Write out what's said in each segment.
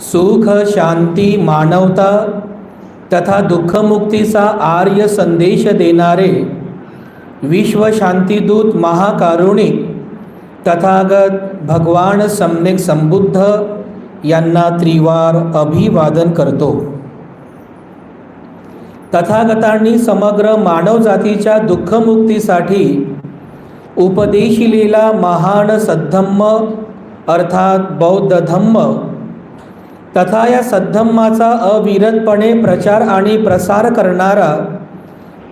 सुख शांती मानवता तथा दुःखमुक्तीचा आर्य संदेश देणारे विश्वशांतीदूत महाकारुणिक तथागत भगवान सम्यक संबुद्ध यांना त्रिवार अभिवादन करतो. तथागतांनी समग्र मानवजातीच्या दुःखमुक्तीसाठी उपदेशिलेला महान सद्धम्म अर्थात बौद्ध धम्म तथा या सद्धम्माचा अविरतपणे प्रचार आणि प्रसार करणारा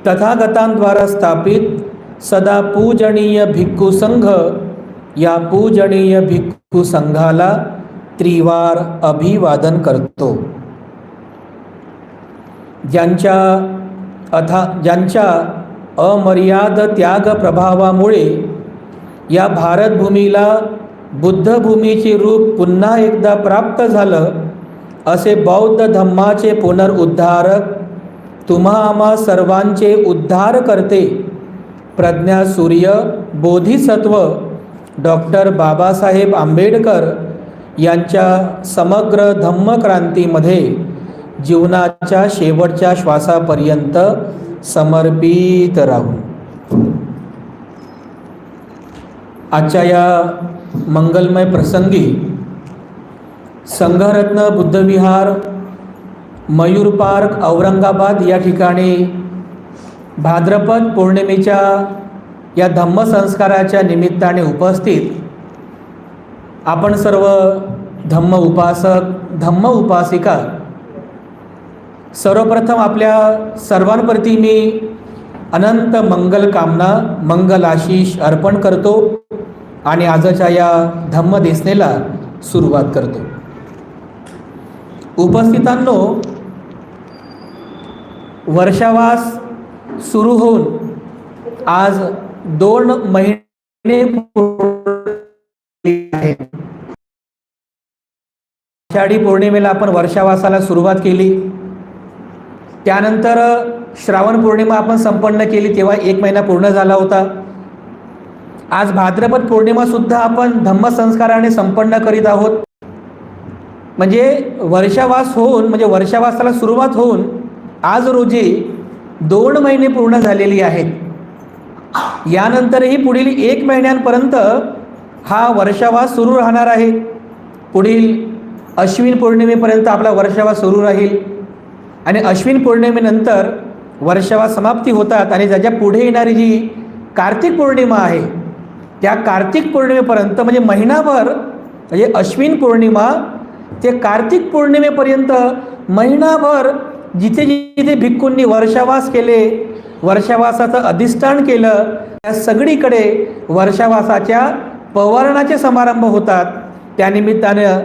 तथागतांद्वारा स्थापित सदा पूजनीय भिक्खू संघ या पूजनीय भिक्खू संघाला त्रिवार अभिवादन करतो. ज्यांच्या अथा ज्यांच्या अमर्याद त्याग प्रभावामुळे या भारतभूमीला बुद्धभूमीचे रूप पुन्हा एकदा प्राप्त झालं असे बौद्ध धम्माचे पुनरुद्धारक तुम्हा आम्हा सर्वांचे उद्धार करते. प्रज्ञा सूर्य बोधिसत्व डॉक्टर बाबासाहेब आंबेडकर यांच्या समग्र धम्मक्रांतीमध्ये जीवनाच्या शेवटच्या श्वासापर्यंत समर्पित राहू आजच्या या मंगलमय प्रसंगी संघरत्न बुद्धविहार मयूर पार्क औरंगाबाद या ठिकाणी भाद्रपद पौर्णिमेच्या या धम्मसंस्काराच्या निमित्ताने उपस्थित आपण सर्व धम्म उपासक धम्म उपासिका सर्वप्रथम आपल्या सर्वांप्रती मी अनंत मंगल कामना मंगल आशिष अर्पण करतो आणि आजच्या या धम्मदेसनेला सुरुवात करतो. उपस्थितांनो वर्षावास सुरू होऊन आज दोन महिने आषाढी पौर्णिमेला आपण वर्षावासाला सुरुवात केली. त्यानंतर श्रावण पौर्णिमा आपण संपन्न केली तेव्हा एक महिना पूर्ण झाला होता. आज भाद्रपद पौर्णिमा सुद्धा आपण धम्मसंस्काराने संपन्न करीत आहोत. म्हणजे वर्षावास होऊन म्हणजे वर्षावासाला सुरुवात होऊन आज रोजी दोन महिने पूर्ण झालेली आहेत. यानंतरही पुढील एक महिन्यांपर्यंत हा वर्षावास सुरू राहणार आहे. पुढील अश्विन पौर्णिमेपर्यंत आपला वर्षावास सुरू राहील. आणि अश्विन पौर्णिमेनंतर वर्षावास समाप्ती होतात आणि ज्याच्या पुढे येणारी जी कार्तिक पौर्णिमा आहे त्या कार्तिक पौर्णिमेपर्यंत म्हणजे महिनाभर म्हणजे अश्विन पौर्णिमा ते कार्तिक पौर्णिमेपर्यंत महिनाभर जिथे जिथे भिक्खूंनी वर्षावास केले वर्षावासाचं अधिष्ठान केलं त्या सगळीकडे वर्षावासाच्या पवारणाचे समारंभ होतात. त्यानिमित्तानं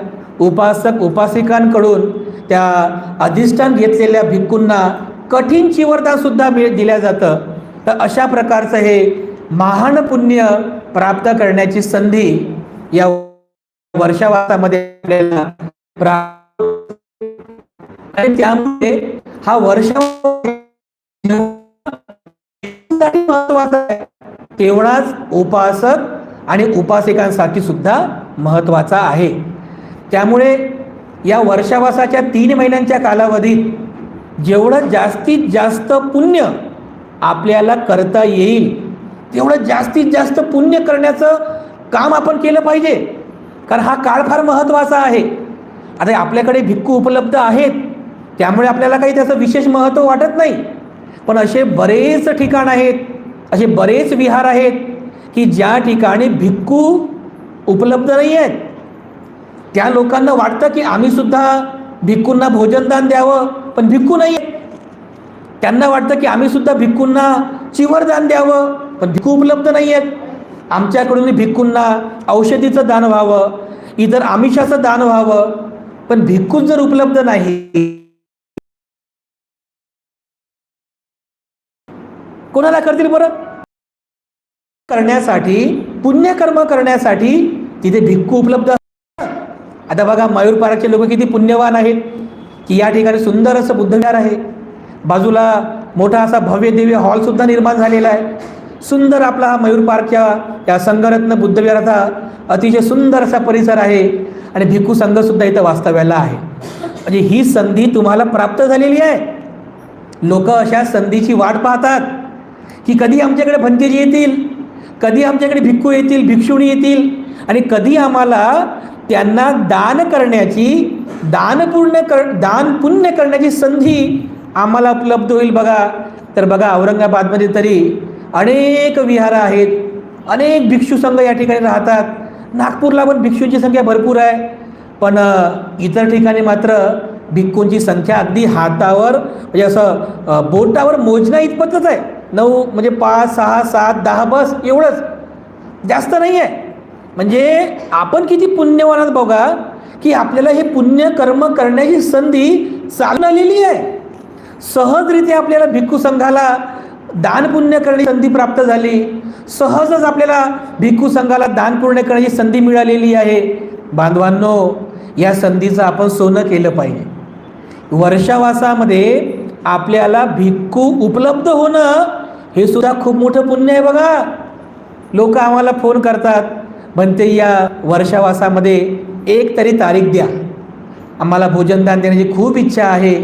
उपासक उपासिकांकडून त्या अधिष्ठान घेतलेल्या भिक्खूंना कठीण चिवरदानसुद्धा मिळ दिल्या जातं. तर अशा प्रकारचं हे महान पुण्य प्राप्त करण्याची संधी या वर्षावासामध्ये आपल्याला त्यामुळे हा वर्ष महत्त्वाचा आहे. तेवढाच उपासक आणि उपासिकांसाठी सुद्धा महत्त्वाचा आहे. त्यामुळे या वर्षावासाच्या तीन महिन्यांच्या कालावधीत जेवढं जास्तीत जास्त पुण्य आपल्याला करता येईल तेवढं जास्तीत जास्त पुण्य करण्याचं काम आपण केलं पाहिजे. कारण हा काळ फार महत्त्वाचा आहे. आता आपल्याकडे भिक्खू उपलब्ध आहेत त्यामुळे आपल्याला काही त्याचं विशेष महत्त्व वाटत नाही. पण असे बरेच ठिकाण आहेत असे बरेच विहार आहेत की ज्या ठिकाणी भिक्खू उपलब्ध नाही आहेत. त्या लोकांना वाटतं की आम्ही सुद्धा भिक्खूंना भोजनदान द्यावं पण भिक्खू नाही आहेत. त्यांना वाटतं की आम्ही सुद्धा भिक्खूंना चिवरदान द्यावं पण भिक्खू उपलब्ध नाही आहेत. आमच्याकडून भिक्खूंना औषधीचं दान व्हावं इतर आमिषाचं दान व्हावं पण भिक्खू जर उपलब्ध नाही कोणाला करतील बरं? करण्यासाठी पुण्यकर्म करण्यासाठी तिथे भिक्खू उपलब्ध आता बघा मयूर पार्कचे लोक किती पुण्यवान आहेत की या ठिकाणी सुंदर असं बुद्धविहार आहे. बाजूला मोठा असा भव्य दिव्य हॉल सुद्धा निर्माण झालेला आहे. सुंदर आपला हा मयूर पार्कच्या या संघरत्न बुद्धविहाराचा अतिशय सुंदर असा परिसर आहे आणि भिक्खू संघसुद्धा इथं वास्तव्याला आहे. म्हणजे ही संधी तुम्हाला प्राप्त झालेली आहे. लोक अशा संधीची वाट पाहतात की कधी आमच्याकडे भंतेजी येतील कधी आमच्याकडे भिक्खू येतील भिक्षुणी येतील आणि कधी आम्हाला त्यांना दान करण्याची दानपूर्ण कर दान पुण्य करण्याची संधी आम्हाला उपलब्ध होईल बघा. तर बघा औरंगाबादमध्ये तरी अनेक विहार आहेत. अनेक भिक्षू संघ या ठिकाणी राहतात. नागपूरला पण भिक्षूंची संख्या भरपूर आहे. पण इतर ठिकाणी मात्र भिक्खूंची संख्या अगदी हातावर म्हणजे असं बोटावर मोजण्या इतपतच आहे. नऊ म्हणजे पाच सहा सात दहा बस एवढंच. जास्त नाही आहे म्हणजे आपण किती पुण्यवान आहात बघा की आपल्याला हे पुण्य कर्म करण्याची संधी चालून आलेली आहे. सहजरित्या आपल्याला भिक्खू संघाला दान पुण्य करण्याची संधी प्राप्त झाली. सहजच आपल्याला भिक्खू संघाला दान पुण्य करण्याची संधी मिळालेली आहे. बांधवांनो या संधीचं आपण सोनं केलं पाहिजे. वर्षावासामध्ये आपल्याला भिक्खू उपलब्ध होणं हे सुद्धा खूप मोठं पुण्य आहे बघा. लोक आम्हाला फोन करतात म्हणते या वर्षावासामध्ये एक तरी तारीख द्या. आम्हाला भोजनदान देण्याची खूप इच्छा आहे.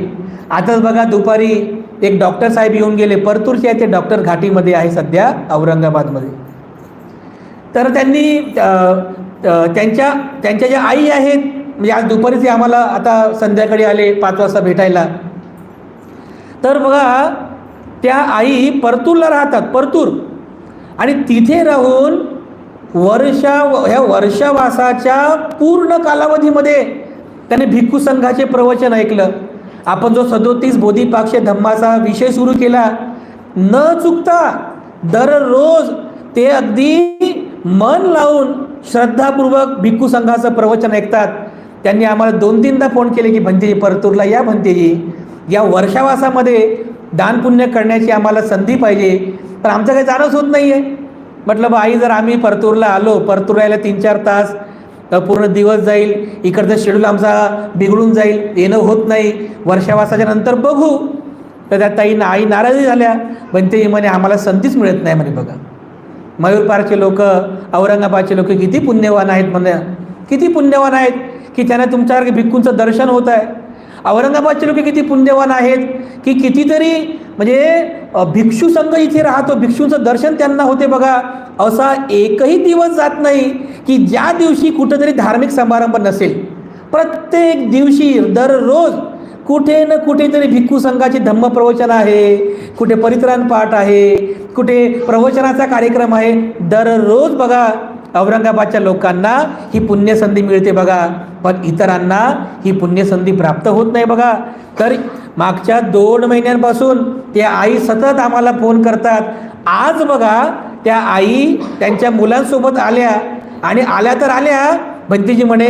आताच बघा दुपारी एक डॉक्टर साहेब येऊन गेले. परतूरचे आहे ते डॉक्टर घाटीमध्ये आहे सध्या औरंगाबादमध्ये. तर त्यांनी त्यांच्या त्यांच्या ज्या आई आहेत म्हणजे आज दुपारी ते आम्हाला आता संध्याकाळी आले पाच वाजता भेटायला. तर बघा त्या आई परतूरला राहतात परतूर. आणि तिथे राहून वर्षा ह्या वर्षावासाच्या पूर्ण कालावधीमध्ये त्याने भिक्खू संघाचे प्रवचन ऐकलं. आपण जो सदोतीस बोधीपाक्ष धम्माचा विषय सुरू केला न चुकता दररोज ते अगदी मन लावून श्रद्धापूर्वक भिक्खू संघाचं प्रवचन ऐकतात. त्यांनी आम्हाला दोन तीनदा फोन केले की भंतेजी परतूरला या भंतेजी. या वर्षावासामध्ये दानपुण्य करण्याची आम्हाला संधी पाहिजे. पण आमचं काही जाणंच होत नाही आहे म्हटलं बा आई जर आम्ही परतूरला आलो परतूर यायला तीन चार तास पूर्ण दिवस जाईल. इकडचं शेड्यूल आमचा बिघडून जाईल. येणं होत नाही. वर्षावासाच्या नंतर बघू. तर त्या ताई आई नाराजी झाल्या. पण ते म्हणे आम्हाला संधीच मिळत नाही म्हणे बघा. मयूरपारचे लोक औरंगाबादचे लोक किती पुण्यवान आहेत म्हणे. किती पुण्यवान आहेत की त्यांना तुमच्यासारखे भिक्खूंचं दर्शन होत आहे. औरंगाबादचे लोक किती पुण्यवान आहेत की कितीतरी म्हणजे भिक्षू संघ इथे राहतो. भिक्षूंचं दर्शन त्यांना होते बघा. असा एकही दिवस जात नाही. की ज्या दिवशी कुठंतरी धार्मिक समारंभ नसेल प्रत्येक दिवशी दररोज कुठे न कुठेतरी भिक्खू संघाचे धम्म प्रवचन आहे कुठे परित्राण पाठ आहे कुठे प्रवचनाचा कार्यक्रम आहे दररोज बघा औरंगाबादच्या लोकांना ही पुण्यसंधी मिळते बघा. पण इतरांना ही पुण्यसंधी प्राप्त होत नाही बघा. तर मागच्या दोन महिन्यांपासून त्या आई सतत आम्हाला फोन करतात. आज बघा त्या आई त्यांच्या मुलांसोबत आल्या. आणि आल्या तर आल्या. भंतीजी म्हणे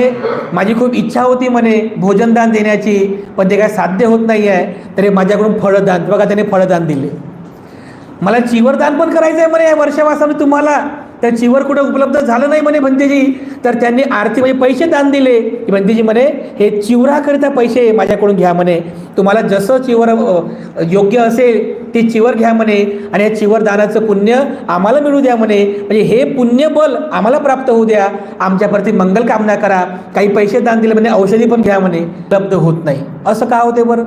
माझी खूप इच्छा होती म्हणे भोजनदान देण्याची पण ते काय साध्य होत नाही आहे तरी माझ्याकडून फळदान बघा त्याने फळदान दिले. मला चिवरदान पण करायचं आहे म्हणे या वर्षावासामध्ये तुम्हाला. तर चिवर कुठं उपलब्ध झालं नाही म्हणे भंतेजी. तर त्यांनी आरती म्हणजे पैसे दान दिले. की भंतेजी म्हणे हे चिवराकरिता पैसे माझ्याकडून घ्या म्हणे. तुम्हाला जसं चिवर योग्य असेल ते चिवर घ्या म्हणे. आणि या चिवर दानाचं पुण्य आम्हाला मिळू द्या म्हणे. म्हणजे हे पुण्यबल आम्हाला प्राप्त होऊ द्या. आमच्याप्रती मंगल कामना करा. काही पैसे दान दिले म्हणे औषधी पण घ्या म्हणे. उपलब्ध होत नाही. असं का होते बरं?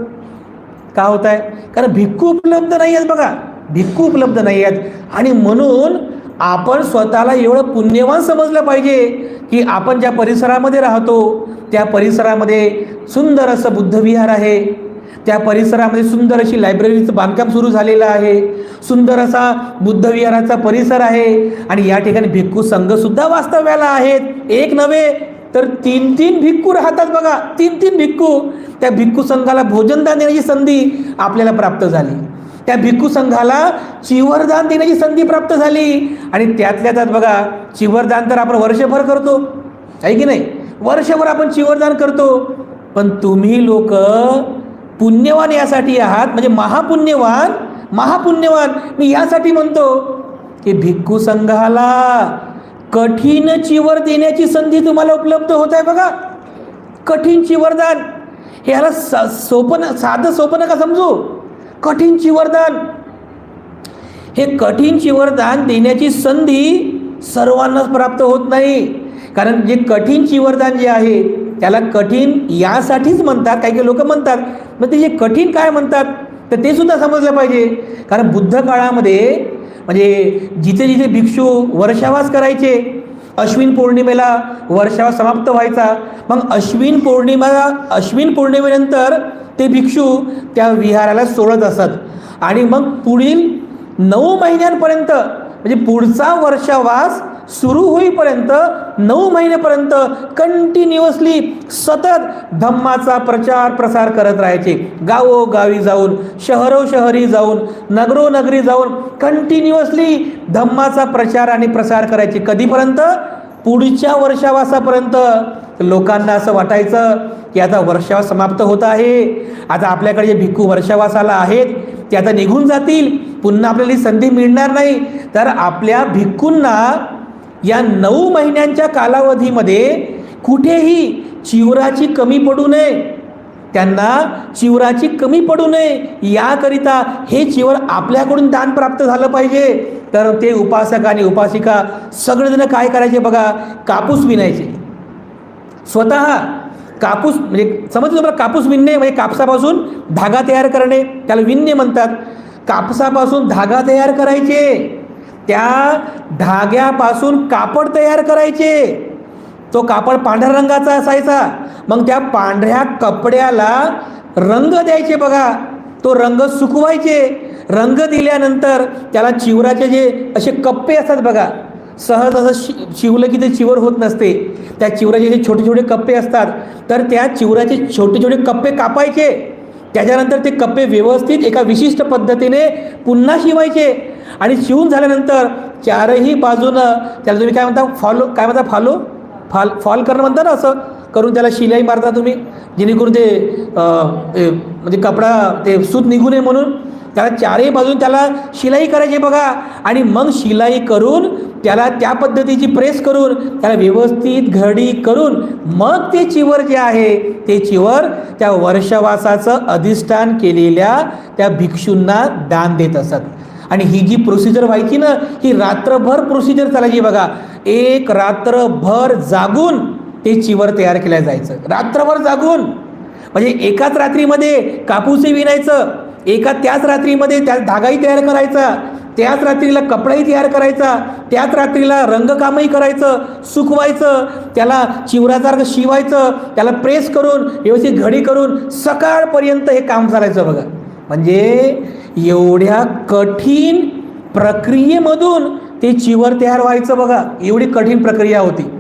का होत आहे कारण भिक्खू उपलब्ध नाही आहेत बघा. भिक्खू उपलब्ध नाही आहेत आणि म्हणून आपण स्वतःला एवढं पुण्यवान समजलं पाहिजे की आपण ज्या परिसरामध्ये राहतो त्या परिसरामध्ये सुंदर असं बुद्धविहार आहे. त्या परिसरामध्ये सुंदर अशी लायब्ररीचं बांधकाम सुरू झालेलं आहे. सुंदर असा बुद्धविहाराचा परिसर आहे आणि या ठिकाणी भिक्खू संघसुद्धा वास्तव्याला आहेत. एक नव्हे तर तीन तीन भिक्खू राहतात बघा. तीन तीन भिक्खू. त्या भिक्खू संघाला भोजनदान देण्याची संधी आपल्याला प्राप्त झाली. त्या भिक्खू संघाला चिवरदान देण्याची संधी प्राप्त झाली. आणि त्यातल्या त्यात बघा चिवरदान तर आपण वर्षभर करतो. आहे की नाही? वर्षभर आपण चिवरदान करतो. पण तुम्ही लोक पुण्यवान यासाठी आहात. म्हणजे महापुण्यवान महापुण्यवान. मी यासाठी म्हणतो की भिक्खू संघाला कठीण चिवर देण्याची संधी तुम्हाला उपलब्ध होत आहे बघा. कठीण चिवरदान. हे ह्याला स सोपं साधं सोपं नका समजू. कठीण चिवरदान. हे कठीण चिवरदान देण्याची संधी सर्वांनाच प्राप्त होत नाही. कारण जे कठीण चिवरदान जे आहे त्याला कठीण यासाठीच म्हणतात. काही काही लोक म्हणतात मग ते जे कठीण काय म्हणतात तर ते सुद्धा समजलं पाहिजे. कारण बुद्ध काळामध्ये म्हणजे जिथे जिथे भिक्षू वर्षावास करायचे अश्विन पौर्णिमेला वर्षावा समाप्त व्हायचा. मग अश्विन पौर्णिमा अश्विन पौर्णिमेनंतर ते भिक्षू त्या विहाराला सोडत असत. आणि मग पुढील नऊ महिन्यांपर्यंत म्हणजे पुढचा वर्षावास सुरू होईपर्यंत नऊ महिनेपर्यंत कंटिन्युअसली सतत धम्माचा प्रचार प्रसार करत राहायचे. गावोगावी जाऊन शहरो शहरी जाऊन नगरोनगरी जाऊन कंटिन्युअसली धम्माचा प्रचार आणि प्रसार करायचे. कधीपर्यंत? पुढच्या वर्षावासापर्यंत. लोकांना असं वाटायचं की आता वर्षावास समाप्त होत आहे. आता आपल्याकडे जे भिक्खू वर्षावासाला आहेत ते आता निघून जातील. पुन्हा आपल्याला ही संधी मिळणार नाही. तर आपल्या भिक्खूंना या नऊ महिन्यांच्या कालावधीमध्ये कुठेही चिवराची कमी पडू नये. त्यांना चिवराची कमी पडू नये. याकरिता हे चिवर आपल्याकडून दान प्राप्त झालं पाहिजे. तर ते उपासक आणि उपासिका सगळेजण काय करायचे बघा? कापूस विणायचे. स्वतः कापूस म्हणजे समजलं बरं कापूस विणणे म्हणजे कापसापासून धागा तयार करणे. त्याला विणणे म्हणतात. कापसापासून धागा तयार करायचे. त्या धाग्यापासून कापड तयार करायचे. तो कापड पांढऱ्या रंगाचा असायचा. मग त्या पांढऱ्या कपड्याला रंग द्यायचे बघा. तो रंग सुकवायचे. रंग दिल्यानंतर त्याला चिवराचे जे असे कप्पे असतात बघा. सहज असं शि शिवलं की ते चिवर होत नसते. त्या चिवराचे जे छोटे छोटे कप्पे असतात तर त्या चिवराचे छोटे छोटे कप्पे कापायचे. त्याच्यानंतर ते कप्पे व्यवस्थित एका विशिष्ट पद्धतीने पुन्हा शिवायचे. आणि शिवून झाल्यानंतर चारही बाजूनं त्याला तुम्ही काय म्हणता फॉलो काय म्हणता फॉलो फॉल फॉल करणं म्हणता ना असं करून त्याला शिलाई मारता तुम्ही जेणेकरून ते म्हणजे कपडा ते सूत निघू नये म्हणून. त्याला चारही बाजून त्याला शिलाई करायची बघा. आणि मग शिलाई करून त्याला त्या पद्धतीची प्रेस करून त्याला व्यवस्थित घडी करून मग ते चिवर जे आहे ते चिवर त्या वर्षवासाचं अधिष्ठान केलेल्या त्या भिक्षूंना दान देत असत. आणि ही जी प्रोसिजर व्हायची ना ही रात्रभर प्रोसिजर चालायची बघा. एक रात्रभर जागून ते चिवर तयार केलं जायचं. रात्रभर जागून. म्हणजे एकाच रात्रीमध्ये कापूसही विणायचं एका त्याच रात्रीमध्ये त्या धागाही तयार करायचा त्याच रात्रीला कपडाही तयार करायचा त्याच रात्रीला रंगकामही करायचं सुकवायचं त्याला चिवरासारखं शिवायचं त्याला प्रेस करून व्यवस्थित घडी करून सकाळपर्यंत हे काम चालायचं बघा. म्हणजे एवढ्या कठीण प्रक्रियेमधून ते चिवर तयार व्हायचं बघा. एवढी कठीण प्रक्रिया होती.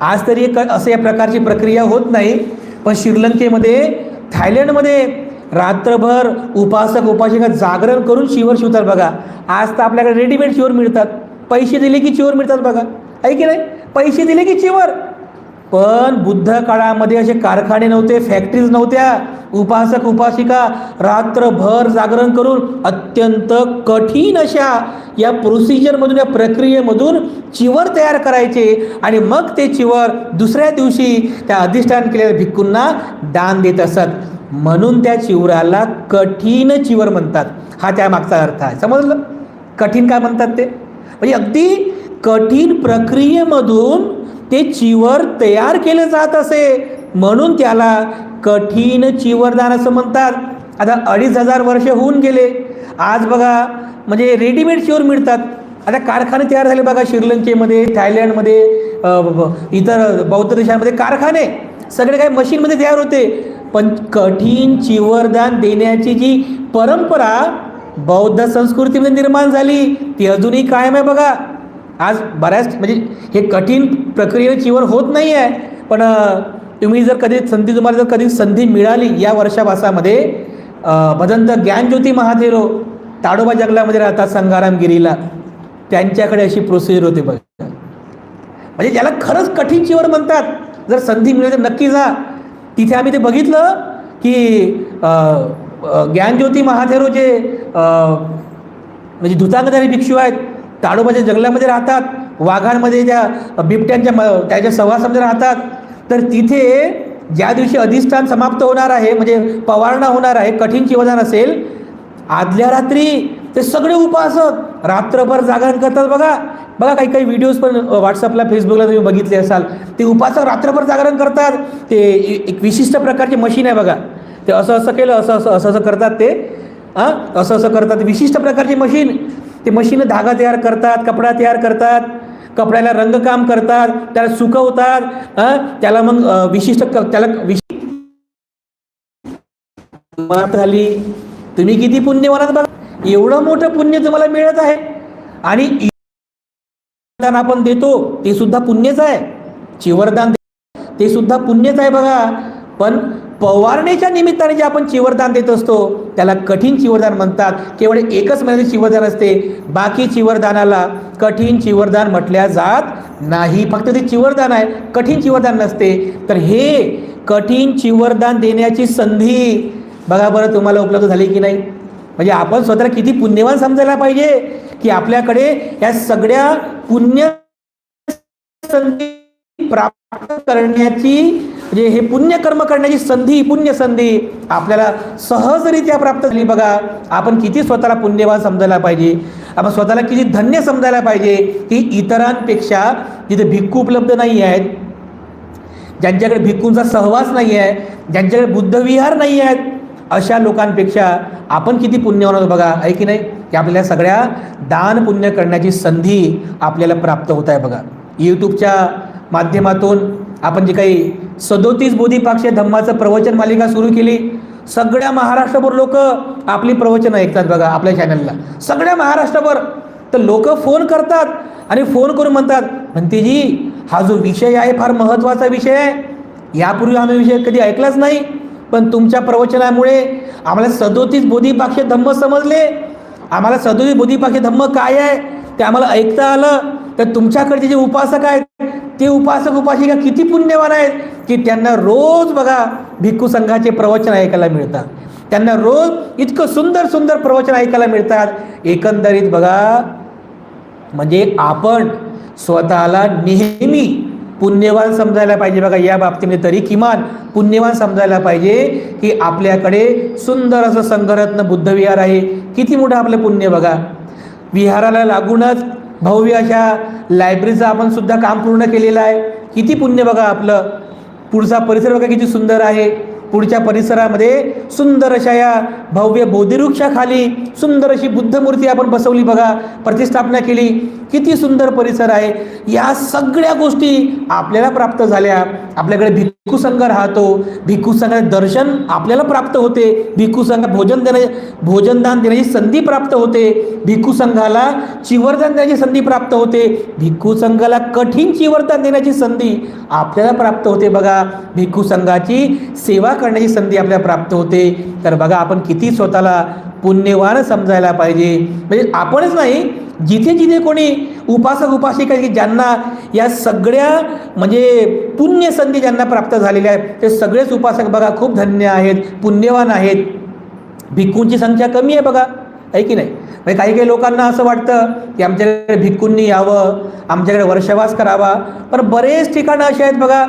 आज तरी क असं या प्रकारची प्रक्रिया होत नाही पण श्रीलंकेमध्ये थायलंडमध्ये रात्रभर उपासक उपासिका जागरण करून शिवर शिवतात बघा. आज तर आपल्याकडे रेडीमेड शिवर मिळतात. पैसे दिले की चिवर मिळतात बघा. आहे की नाही? पैसे दिले की चिवर पण बुद्ध काळामध्ये असे कारखाने नव्हते फॅक्टरीज नव्हत्या. उपासक उपासिका रात्रभर जागरण करून अत्यंत कठीण अशा या प्रोसिजरमधून या प्रक्रियेमधून चिवर तयार करायचे आणि मग ते चिवर दुसऱ्या दिवशी त्या अधिष्ठान केलेल्या भिक्कूंना दान देत असत. म्हणून त्या चिवराला कठीण चिवर म्हणतात. हा त्या मागचा अर्थ आहे. समजलं? कठीण काय म्हणतात ते? म्हणजे अगदी कठीण प्रक्रियेमधून ते चिवर तयार केले जात असे. म्हणून त्याला कठीण चिवरदान असं म्हणतात. आता अडीच हजार वर्ष होऊन गेले. आज बघा म्हणजे रेडीमेड चिवर मिळतात. आता कारखाने तयार झाले बघा श्रीलंकेमध्ये थायलंडमध्ये इतर बौद्ध देशांमध्ये कारखाने. सगळे काही मशीनमध्ये तयार होते. पण कठीण चिवरदान देण्याची जी परंपरा बौद्ध संस्कृतीमध्ये निर्माण झाली ती अजूनही कायम आहे बघा. आज बऱ्याच म्हणजे हे कठीण प्रक्रियेने चिवर होत नाही आहे पण तुम्ही जर कधी संधी तुम्हाला जर कधी संधी मिळाली या वर्षाभासामध्ये भदंत ज्ञानज्योती महाथेरो ताडोबा जंगलामध्ये राहतात संगारामगिरीला त्यांच्याकडे अशी प्रोसिजर होती बघा. म्हणजे ज्याला खरंच कठीण चिवर म्हणतात जर संधी मिळेल तर नक्की जा. तिथे आम्ही ते बघितलं की ज्ञानज्योती महाथेरो जे म्हणजे धुतांगधारी भिक्षू आहेत ताडोबाच्या जंगलामध्ये राहतात वाघांमध्ये त्या बिबट्यांच्या म- त्याच्या सहवासामध्ये राहतात तर तिथे ज्या दिवशी अधिष्ठान समाप्त होणार आहे म्हणजे पवारणा होणार आहे कठीण चिवदान असेल आदल्या रात्री ते सगळे उपासक रात्रभर जागरण करतात बघा. बघा काही काही व्हिडिओज पण व्हॉट्सअपला फेसबुकला तुम्ही बघितले असाल. ते उपासक रात्रभर जागरण करतात. ते एक विशिष्ट प्रकारची मशीन आहे बघा. ते असं असं केलं असं असं असं असं करतात ते. हां? असं असं करतात. विशिष्ट प्रकारची मशीन ते मशीन धागा तयार करतात कपडा तयार करतात. कपड्याला रंगकाम करतात. त्याला सुकवतात. हां? त्याला मग विशिष्ट त्याला विशि झाली तुम्ही किती पुण्यवानात बघा. एवढं मोठं पुण्य तुम्हाला मिळत आहे. आणि चिवरदान आपण देतो ते सुद्धा पुण्यच आहे. चिवरदान ते सुद्धा पुण्यच आहे बघा. पण पवारणेच्या निमित्ताने जे आपण चिवरदान देत असतो त्याला कठीण चिवरदान म्हणतात. केवळ एकच महिन्याचे चिवरदान असते. बाकी चिवरदानाला कठीण चिवरदान म्हटल्या जात नाही. फक्त ते चिवरदान आहे कठीण चिवरदान नसते. तर हे कठीण चिवरदान देण्याची संधी बघा बरं तुम्हाला उपलब्ध झाली की नाही. म्हणजे आपण स्वतःला किती पुण्यवान समजायला पाहिजे की आपल्याकडे या सगळ्या पुण्य संधी प्राप्त करण्याची म्हणजे हे पुण्यकर्म करण्याची संधी पुण्य संधी आपल्याला सहजरित्या प्राप्त झाली. बघा आपण किती स्वतःला पुण्यवान समजायला पाहिजे. आपण स्वतःला किती धन्य समजायला पाहिजे की इतरांपेक्षा जिथे भिक्खू उपलब्ध नाही आहेत ज्यांच्याकडे भिक्खूंचा सहवास नाही आहे ज्यांच्याकडे बुद्धविहार नाही आहेत अशा लोकांपेक्षा आपण किती पुण्यवान आहोत बघा आहे की नाही? की आपल्याला सगळ्या दान पुण्य करण्याची संधी आपल्याला प्राप्त होत आहे बघा. यूट्यूबच्या माध्यमातून आपण जे काही सदोतीस बोधिपाक्ष धम्माचं प्रवचन मालिका सुरू केली सगळ्या महाराष्ट्रभर लोक आपली प्रवचन ऐकतात बघा आपल्या चॅनलला सगळ्या महाराष्ट्रभर. तर लोक फोन करतात आणि फोन करून म्हणतात म्हणते जी हा जो विषय आहे फार महत्त्वाचा विषय आहे. यापूर्वी आम्ही विषय कधी ऐकलाच नाही. पण तुमच्या प्रवचनामुळे आम्हाला सदोतीस बोधीपाक्ष धम्म समजले. आम्हाला सदोतीस बोधीपाक्ष धम्म काय आहे ते आम्हाला ऐकता आलं. तर तुमच्याकडचे जे उपासक आहेत ते उपासक उपासिका किती पुण्यवान आहेत की त्यांना रोज बघा भिक्खू संघाचे प्रवचन ऐकायला मिळतात. त्यांना रोज इतकं सुंदर सुंदर प्रवचन ऐकायला मिळतात. एकंदरीत बघा म्हणजे आपण स्वतःला नेहमी पुण्यवान समजायला पाहिजे. बघा या बाबतीमध्ये तरी किमान पुण्यवान समजायला पाहिजे की आपल्याकडे सुंदर असं संघरत्न बुद्धविहार आहे. किती मोठं आपलं पुण्य बघा. विहाराला लागूनच भव्य अशा लायब्ररीचं आपण सुद्धा काम पूर्ण केलेलं आहे. किती पुण्य बघा आपलं. पुढचा परिसर बघा किती सुंदर आहे. पुढच्या परिसरामध्ये सुंदर अशा या भव्य बोधिवृक्षाखाली सुंदर अशी बुद्धमूर्ती आपण बसवली बघा. प्रतिष्ठापना केली. किती सुंदर परिसर आहे? या सगळ्या गोष्टी आपल्याला प्राप्त झाल्या. आपल्याकडे भिक्खू संघ राहतो. भिक्खू संघाचे दर्शन आपल्याला प्राप्त होते. भिक्खू संघ भोजन देण्या भोजनदान देण्याची संधी प्राप्त होते. भिक्खू संघाला चिवरदान देण्याची संधी प्राप्त होते. भिक्खू संघाला कठीण चिवरदान देण्याची संधी आपल्याला प्राप्त होते बघा. भिक्खू संघाची सेवा करण्याची संधी आपल्याला प्राप्त होते. तर बघा आपण किती स्वतःला पुण्यवान समजायला पाहिजे. म्हणजे आपणच नाही जिथे जिथे कोणी उपासक उपासिका की ज्यांना या सगळ्या म्हणजे पुण्य संधी ज्यांना प्राप्त झालेल्या आहेत ते सगळेच उपासक बघा खूप धन्य आहेत पुण्यवान आहेत. भिक्खूंची संख्या कमी आहे बघा आहे की नाही? म्हणजे काही काही लोकांना असं वाटतं की आमच्याकडे भिक्खूंनी यावं आमच्याकडे वर्षवास करावा. पण बरेच ठिकाणं अशी आहेत बघा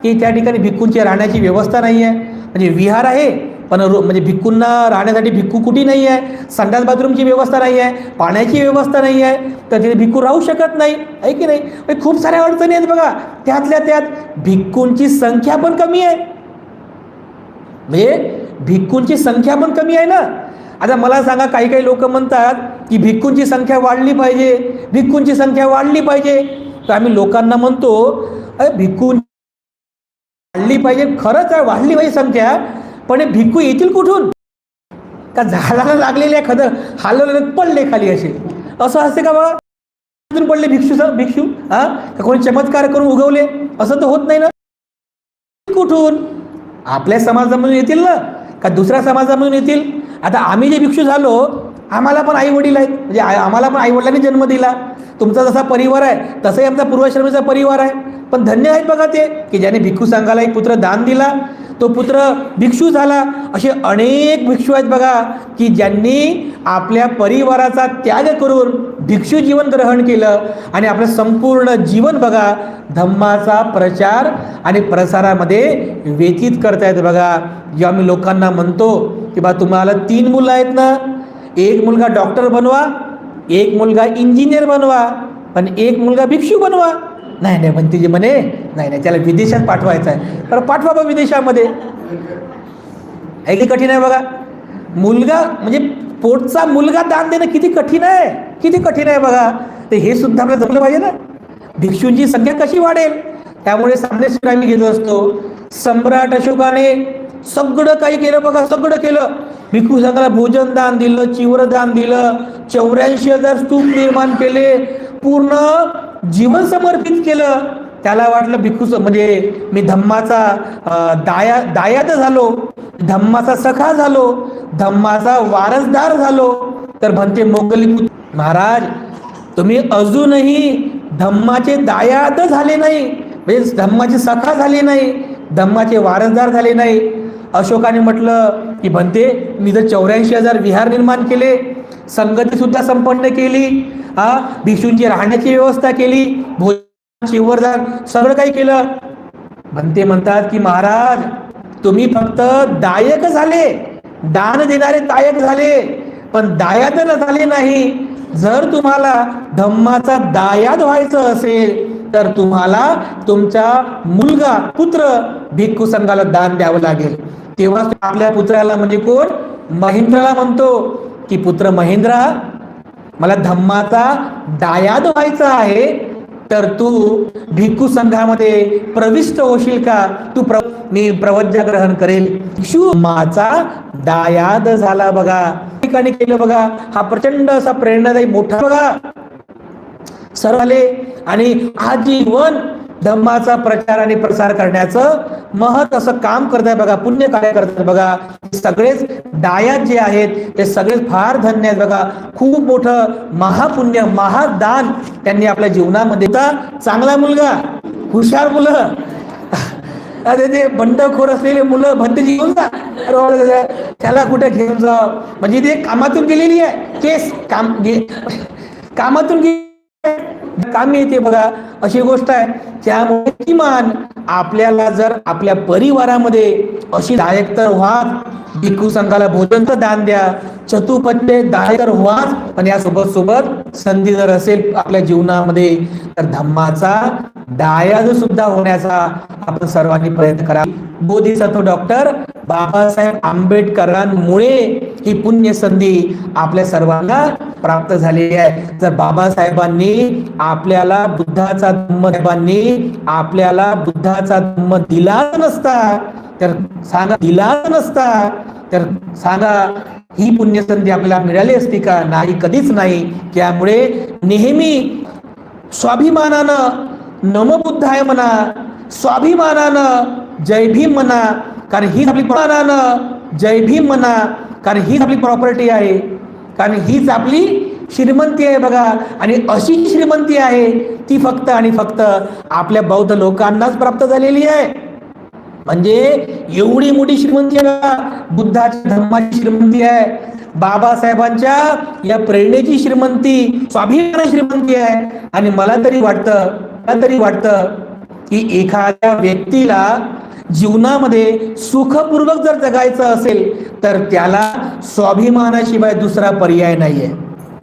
की त्या ठिकाणी भिक्खूंची राहण्याची व्यवस्था नाही आहे म्हणजे विहार आहे पण रो म्हणजे भिक्खूंना राहण्यासाठी भिक्कू कुठे नाही आहे? संडास बाथरूमची व्यवस्था नाही आहे. पाण्याची व्यवस्था नाही आहे. तर तिथे भिक्कू राहू शकत नाही. आहे की नाही? म्हणजे खूप साऱ्या अडचणी आहेत बघा. त्यातल्या त्यात भिक्कूंची संख्या पण कमी आहे. म्हणजे भिक्खूंची संख्या पण कमी आहे ना? आता मला सांगा काही काही लोक म्हणतात की भिक्कूंची संख्या वाढली पाहिजे. भिक्खूंची संख्या वाढली पाहिजे. तर आम्ही लोकांना म्हणतो अरे भिक्खू वाढली पाहिजे. खरंच आहे वाढली पाहिजे संख्या. पण हे भिक्खू येतील कुठून? का झाडाला लागलेले एखादं हालवलं पडले खाली असे? असं असते का बाबा? कुठून पडले भिक्षू भिक्षू? हा? का कोणी चमत्कार करून उगवले? असं तर होत नाही ना. कुठून? आपल्या समाजामधून येतील ना. का दुसऱ्या समाजामधून येतील? आता आम्ही जे भिक्षू झालो आम्हाला पण आई वडील आहेत. म्हणजे आम्हाला पण आईवडिलांनी जन्म दिला. तुमचा जसा परिवार आहे तसाही आमचा पूर्वाश्रमीचा परिवार आहे. पण धन्य आहेत बघा ते की ज्याने भिक्खू संघाला एक पुत्र दान दिला. तो पुत्र भिक्षू झाला. असे अनेक भिक्षू आहेत बघा की ज्यांनी आपल्या परिवाराचा त्याग करून भिक्षू जीवन ग्रहण केलं. आणि आपलं संपूर्ण जीवन बघा धम्माचा प्रचार आणि प्रसारामध्ये व्यतीत करतायत बघा. जेव्हा मी लोकांना म्हणतो की बा तुम्हाला तीन मुलं आहेत ना एक मुलगा डॉक्टर बनवा एक मुलगा इंजिनियर बनवा पण एक मुलगा भिक्षू बनवा. नाही नाही पण म्हणे नाही नाही त्याला विदेशात पाठवायचं आहे. तर पाठवा बा विदेशामध्ये. ऐकली कठीण आहे बघा. मुलगा म्हणजे पोटचा मुलगा दान देणं किती कठीण आहे. किती कठीण आहे बघा. तर हे सुद्धा आपल्याला जमलं पाहिजे ना. भिक्षूंची संख्या कशी वाढेल? त्यामुळे सामने आम्ही घेत असतो. सम्राट अशोकाने सगळं काही केलं बघा सगळं केलं. भिक्खू संघाला भोजन दान दिलं चिवर दान दिलं. चौऱ्याऐंशी हजार स्तूप निर्माण केले. पूर्ण जीवन समर्पित केलं. त्याला वाटलं भिक्खूच म्हणजे मी धम्माचा दाया दायाद झालो. धम्माचा सखा झालो. धम्माचा वारसदार झालो. तर म्हणते मोगली महाराज तुम्ही अजूनही धम्माचे दायाद झाले नाही. म्हणजे धम्माचे सखा झाले नाही. धम्माचे वारसदार झाले नाही. अशोकाने म्हटलं की म्हणते मी जर चौऱ्याऐंशी हजार विहार निर्माण केले संगती सुद्धा संपन्न केली. हा भिक्षूंची राहण्याची व्यवस्था केली. भोजन शिवरदान सगळं काही केलं. म्हणते म्हणतात की महाराज तुम्ही फक्त दायक झाले. दान देणारे दायक झाले. पण दायाद न झाले नाही. जर तुम्हाला धम्माचा दायाद व्हायचं असेल तर तुम्हाला तुमचा मुलगा पुत्र भिक्खू संघाला दान द्यावं लागेल. तेव्हा आपल्या पुत्राला म्हणजे कोण? महिंद्राला म्हणतो. की पुत्र महेंद्रा मला धम्माचा दायाद व्हायचा आहे तर तू भिक्खू संघामध्ये प्रविष्ट होशील का? तू प्र मी प्रवज्ञा ग्रहण करेल. माचा दायाद झाला बघा. ठिकाणी केलं बघा. हा प्रचंड असा प्रेरणादायी मोठा बघा. सर्व आले आणि आजीवन धम्माचा प्रचार आणि प्रसार करण्याचं महत् असं काम करताय बघा पुण्य कार्य करताय बघा. सगळेच दायात जे आहेत ते सगळेच फार धन्य आहेत बघा. खूप मोठं महापुण्य महादान त्यांनी आपल्या जीवनामध्ये चांगला मुलगा हुशार मुलं. अरे ते बंडखोर असलेले मुलं भंत घेऊन जा. त्याला कुठे घेऊन जा म्हणजे ते कामातून गेलेली आहे. केस काम गे कामातून गे काम येते बघा. अशी गोष्ट आहे. त्यामुळे किमान आपल्याला जर आपल्या परिवारामध्ये अशी दायक तर व्हा भिक्खू संघाला भोजन तर दान द्या. चतुपत्य दाय तर व्हाच. पण या सोबत सोबत संधी जर असेल आपल्या जीवनामध्ये तर धम्माचा दायाद सुद्धा होण्याचा आपण सर्वांनी प्रयत्न करा. बोधिसत्व डॉक्टर बाबासाहेब आंबेडकरांमुळे ही पुण्य संधी आपल्या सर्वांना प्राप्त झालेली आहे. तर बाबासाहेबांनी आपल्याला बुद्धाचा धम्म साहेबांनी आपल्याला बुद्धाचा धम्म दिला नसता तर सांगा दिला नसता तर सांगा ही पुण्यसंधी आपल्याला मिळाली असती का? नाही कधीच नाही. त्यामुळे नेहमी स्वाभिमानानं नमबुद्धाय म्हणा स्वाभिमानानं जय भीम म्हणा कारण ही आपली जय भीम म्हणा कारण हीच आपली प्रॉपर्टी आहे. कारण हीच आपली श्रीमंती आहे बघा. आणि अशी श्रीमंती आहे ती फक्त आणि फक्त आपल्या बौद्ध लोकांनाच प्राप्त झालेली आहे. म्हणजे एवढी मोठी श्रीमंती आहे बघा बुद्धाच्या धर्माची श्रीमंती आहे. बाबासाहेबांच्या या प्रेरणेची श्रीमंती स्वाभिमान श्रीमंती आहे. आणि मला तरी वाटतं मला तरी वाटतं की एखाद्या व्यक्तीला जीवनामध्ये सुखपूर्वक जर जगायचं असेल तर त्याला स्वाभिमानाशिवाय दुसरा पर्याय नाहीये.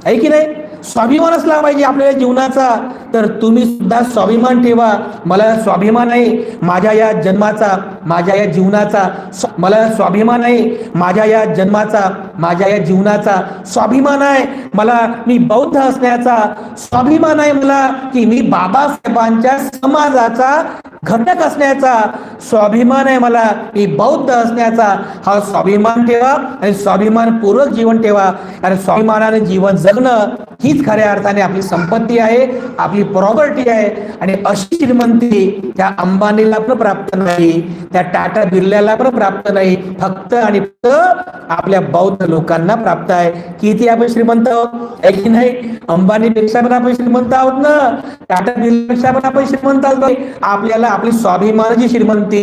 आहे की नाही? स्वाभिमान असला पाहिजे आपल्या जीवनाचा तर तुम्ही सुद्धा स्वाभिमान ठेवा. मला स्वाभिमान आहे माझ्या या जन्माचा माझ्या या जीवनाचा. मला स्वाभिमान आहे माझ्या या जन्माचा माझ्या या जीवनाचा. स्वाभिमान आहे मला मी बौद्ध असण्याचा. स्वाभिमान आहे मला की मी बाबासाहेबांच्या समाजाचा घटक असण्याचा. स्वाभिमान आहे मला. मी बौद्ध असण्याचा हा स्वाभिमान ठेवा आणि स्वाभिमानपूर्वक जीवन ठेवा. कारण स्वाभिमानाने जीवन जगणं हीच खऱ्या अर्थाने आपली संपत्ती आहे आपली प्रॉपर्टी आहे. आणि अशी श्रीमंती त्या अंबानीला पण प्राप्त नाही त्या टाटा बिर्ल्याला पण प्राप्त नाही. फक्त आणि फक्त आपल्या बौद्ध लोकांना प्राप्त आहे. किती आपण श्रीमंत आहोत? की नाही? अंबानीपेक्षा पण आपण श्रीमंत आहोत ना. टाटा बिर्ल्यापेक्षा पण आपण श्रीमंत आहोत. आपल्याला आपली स्वाभिमानाची श्रीमंती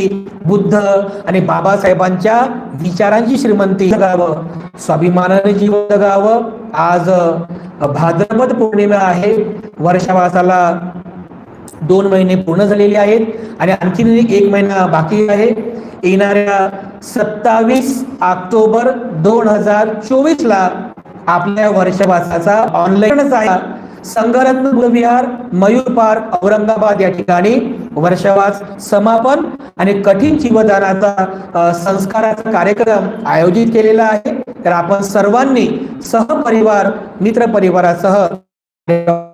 बुद्ध आणि बाबासाहेबांच्या विचारांची श्रीमंती जगावं स्वाभिमानाने जीवन जगावं. आज भाद्रपद पौर्णिमा आहे. वर्षावासाला दोन महिने पूर्ण झालेले आहेत आणि आणखीन एक महिना बाकी आहे. येणाऱ्या सत्तावीस ऑक्टोबर दोन हजार चोवीस ला आपल्या वर्षवासाचा ऑनलाईनच आहे. संघरत्न विहार मयूर पार्क औरंगाबाद या ठिकाणी वर्षावास समापन आणि कठीण जीवदानाचा संस्काराचा कार्यक्रम आयोजित केलेला आहे. तर आपण सर्वांनी सहपरिवार मित्र परिवारासह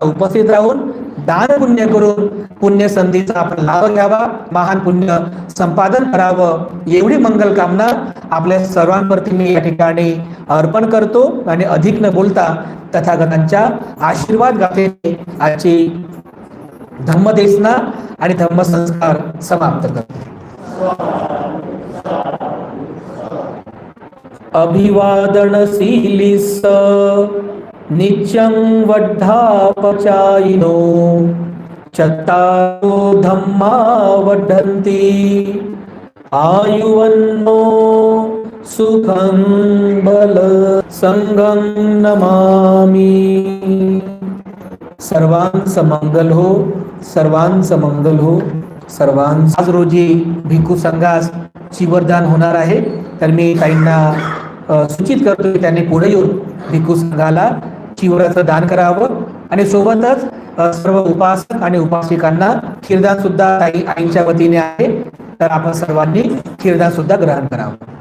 उपस्थित राहून दान पुण्य करून पुण्य संधीचा आपण लाभ घ्यावा महान पुण्य संपादन करावं एवढी मंगल कामना आपल्या सर्वांवरती मी या ठिकाणी अर्पण करतो आणि अधिक न बोलता तथागतांच्या आशीर्वाद गाथेने आजची धम्मदेशना आणि धम्मसंस्कार समाप्त करतो. अभिवादनशीलिस नित्यं वड्ढापचायिनो चत्तारो धम्मा वड्ढन्ति आयुवन्नो सुखं बल संगं नमामि। सर्वांचं मंगल हो सर्वांचं मंगल हो सर्वांस। आज रोजी भिक्खू संघास शिवरदान होणार आहे. तर मी ताईंना सूचित करतो की त्यांनी पुढे येऊन भिक्खू संघाला चिवराचं दान करावं. आणि सोबतच सर्व उपासक आणि उपासिकांना खीरदान सुद्धा ताई आईंच्या वतीने आहे. तर आपण सर्वांनी खीरदान सुद्धा ग्रहण करावं.